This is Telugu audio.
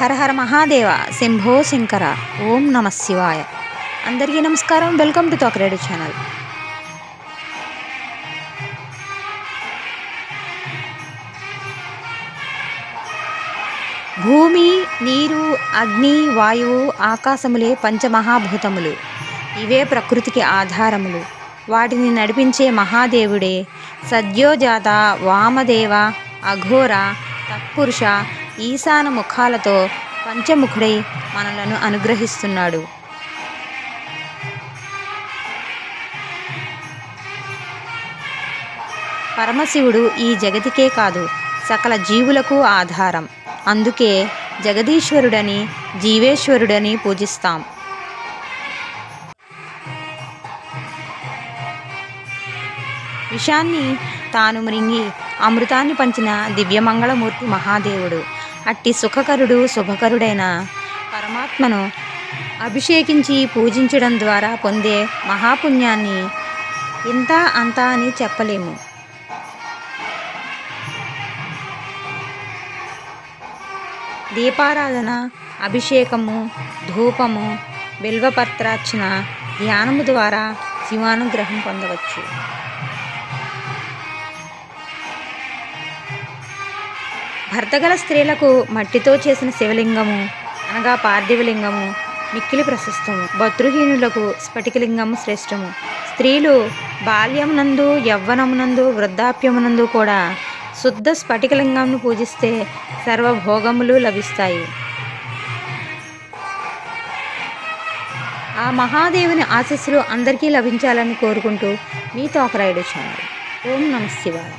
హర హర మహాదేవ శంభో శంకర ఓం నమ శివాయ. అందరికీ నమస్కారం వెల్కమ్ టు తోకరేడు ఛానల్. భూమి నీరు అగ్ని వాయువు ఆకాశములే పంచమహాభూతములు. ఇవే ప్రకృతికి ఆధారములు. వాటిని నడిపించే మహాదేవుడే సద్యోజాత వామదేవ అఘోర తత్పురుష ఈశాన ముఖాలతో పంచముఖుడై మనలను అనుగ్రహిస్తున్నాడు. పరమశివుడు ఈ జగతికే కాదు సకల జీవులకు ఆధారం. అందుకే జగదీశ్వరుడని జీవేశ్వరుడని పూజిస్తాం. విషాన్ని తాను మృంగి అమృతాన్ని పంచిన దివ్యమంగళమూర్తి మహాదేవుడు. అట్టి సుఖకరుడు శుభకరుడైన పరమాత్మను అభిషేకించి పూజించడం ద్వారా పొందే మహాపుణ్యాన్ని ఇంత అంతా అని చెప్పలేము. దీపారాధన అభిషేకము ధూపము బిల్వపత్రార్చన ధ్యానము ద్వారా శివానుగ్రహం పొందవచ్చు. భర్తగల స్త్రీలకు మట్టితో చేసిన శివలింగము అనగా పార్థివలింగము మిక్కిలి ప్రశస్తము. భతృహీనులకు స్ఫటికలింగము శ్రేష్టము. స్త్రీలు బాల్యమునందు యవ్వనమునందు వృద్ధాప్యమునందు కూడా శుద్ధ స్ఫటికలింగంను పూజిస్తే సర్వభోగములు లభిస్తాయి. ఆ మహాదేవుని ఆశీస్సులు అందరికీ లభించాలని కోరుకుంటూ మీ తోకరాయుడు ఛానల్ ఓం నమ శివాయ.